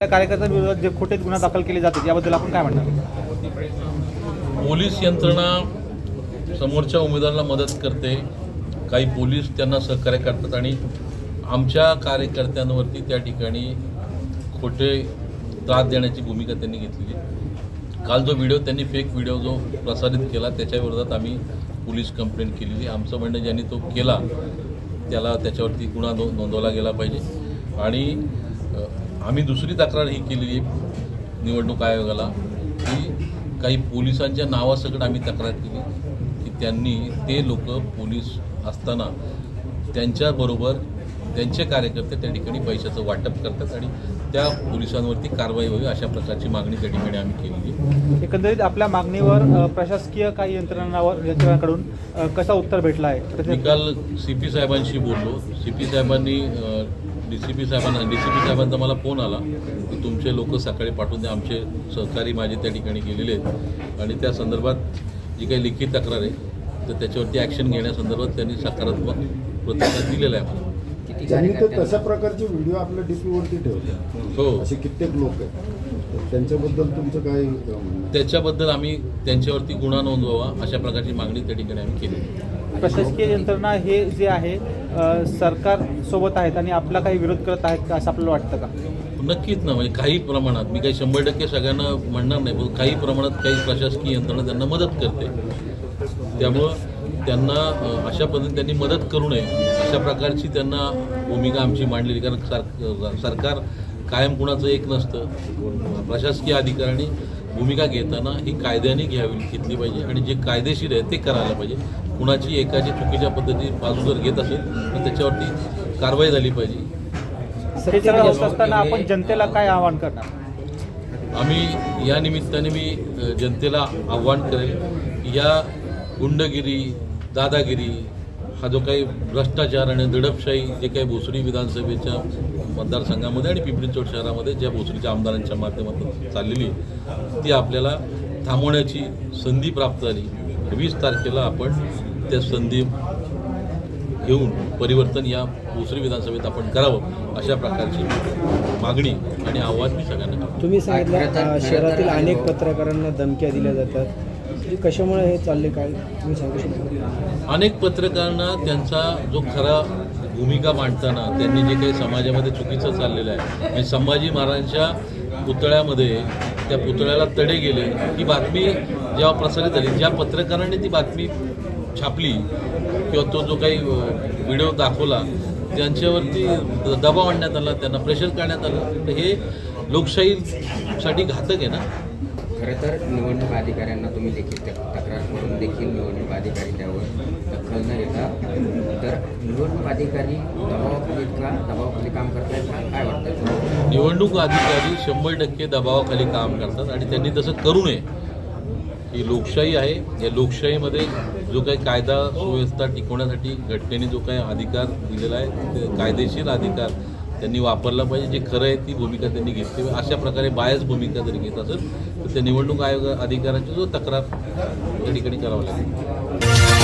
त्या कार्यकर्त्यांविरोधात जे खोटे गुन्हा दाखल केले जातात याबद्दल आपण काय म्हणणार? पोलीस यंत्रणा समोरच्या उमेदवाराला मदत करते. काही पोलीस त्यांना सहकार्य करतात आणि आमच्या कार्यकर्त्यांवरती त्या ठिकाणी खोटे त्रास देण्याची भूमिका त्यांनी घेतलेली काल जो व्हिडिओ त्यांनी फेक व्हिडिओ जो प्रसारित केला त्याच्याविरोधात आम्ही पोलीस कंप्लेंट केलेली आमचं म्हणणं ज्यांनी तो केला त्याला त्याच्यावरती गुन्हा नो नोंदवला गेला पाहिजे. आणि आम्ही दुसरी तक्रार ही केलेली आहे निवडणूक आयोगाला की काही पोलिसांच्या नावासकट आम्ही तक्रार केली की त्यांनी ते लोक पोलीस असताना त्यांच्याबरोबर त्यांचे कार्यकर्ते त्या ठिकाणी पैशाचं वाटप करतात आणि त्या पोलिसांवरती कारवाई व्हावी अशा प्रकारची मागणी त्या ठिकाणी आम्ही केलेली आहे. एकंदरीत आपल्या मागणीवर प्रशासकीय काही यंत्रणांवर यंत्रणांकडून कसा उत्तर भेटला आहे? मी काल सी पी साहेबांशी बोललो. सी पी साहेबांनी डी सी पी साहेबांना डी सी पी साहेबांचा मला फोन आला की तुमचे लोक सकाळी पाठवून द्या आमचे सहकारी माझे त्या ठिकाणी गेलेले आहेत. आणि त्या संदर्भात जी काही लिखित तक्रार आहे तर त्याच्यावरती ॲक्शन घेण्यासंदर्भात त्यांनी सकारात्मक प्रतिसाद दिलेला आहे मला त्यांनी तर तशा प्रकारचे व्हिडिओ आपल्या डीपीवरती ठेवले. हो. असे कित्येक लोक आहेत. त्यांच्याबद्दल तुमचं काय? त्याच्याबद्दल आम्ही त्यांच्यावरती गुन्हा नोंदवावा अशा प्रकारची मागणी त्या ठिकाणी आम्ही केली. प्रशासकीय यंत्रणा हे जे आहे सरकारसोबत आहेत आणि आपला काही विरोध करत आहेत का असं आपल्याला वाटतं का? नक्कीच ना म्हणजे काही प्रमाणात. मी काही शंभर टक्के सगळ्यांना म्हणणार नाही पण काही प्रमाणात काही प्रशासकीय यंत्रणा त्यांना मदत करते. त्यामुळं त्यांना अशा पद्धतीने त्यांनी मदत करू नये. अशा प्रकारची त्यांना भूमिका आमची मांडलेली कारण सर सरकार कायम कुणाचं एक नसतं. प्रशासकीय अधिकाऱ्यांनी भूमिका घेताना ही कायद्याने घ्यावी घेतली पाहिजे आणि जे कायदेशीर आहे ते करायला पाहिजे. कुणाची एकाची चुकीच्या पद्धती बाजू जर घेत असेल तर त्याच्यावरती कारवाई झाली पाहिजे. सगळं होत असताना आपण जनतेला काय आवाहन करणार? आम्ही या निमित्ताने मी जनतेला आव्हान करेल. की या गुंडगिरी दादागिरी हा जो काही भ्रष्टाचार आणि दडपशाही जे काही भोसरी विधानसभेच्या मतदारसंघामध्ये आणि पिंपरी शहरामध्ये ज्या भोसरीच्या आमदारांच्या माध्यमातून चाललेली आहे, ती आपल्याला थांबवण्याची संधी प्राप्त झाली. वीस तारखेला आपण त्या संधी घेऊन परिवर्तन या भोसरी विधानसभेत आपण करावं अशा प्रकारची मागणी आणि आव्हान मी सगळ्यांना तुम्ही सांगितलं शहरातील अनेक पत्रकारांना धमक्या दिल्या जातात. कशामुळे हे चालले काय? तुम्ही सांगू शकता? अनेक पत्रकारांना त्यांचा जो खरा भूमिका मांडताना त्यांनी जे काही समाजामध्ये चुकीचं चाललेलं आहे म्हणजे संभाजी महाराजांच्या पुतळ्यामध्ये त्या पुतळ्याला तडे गेले ही बातमी जेव्हा प्रसारित झाली ज्या पत्रकारांनी ती बातमी छापली किंवा तो जो काही व्हिडिओ दाखवला त्यांच्यावरती दबाव आणण्यात आला त्यांना प्रेशर करण्यात आलं तर हे लोकशाहीसाठी घातक आहे ना? खरं तर निवडणूक अधिकाऱ्यांना तुम्ही देखील तक्रार करून देखील निवडणूक अधिकारी त्यावर दखल न घेता तर निवडणूक अधिकारी दबावाखाली का? दबावाखाली काम करतायत का? काय वाटतं निवडणूक अधिकारी शंभर टक्के दबावाखाली काम करतात आणि त्यांनी तसं करू नये. ही लोकशाही आहे. या लोकशाहीमध्ये जो काही कायदा सुव्यवस्था टिकवण्यासाठी घटनेने जो काही अधिकार दिलेला आहे ते कायदेशीर अधिकार त्यांनी वापरला पाहिजे जे खरं आहे ती भूमिका त्यांनी घेतली अशा प्रकारे बायस भूमिका जरी घेत असेल तर त्या निवडणूक आयोग अधिकाऱ्यांची जो तक्रार त्या ठिकाणी करावं लागेल.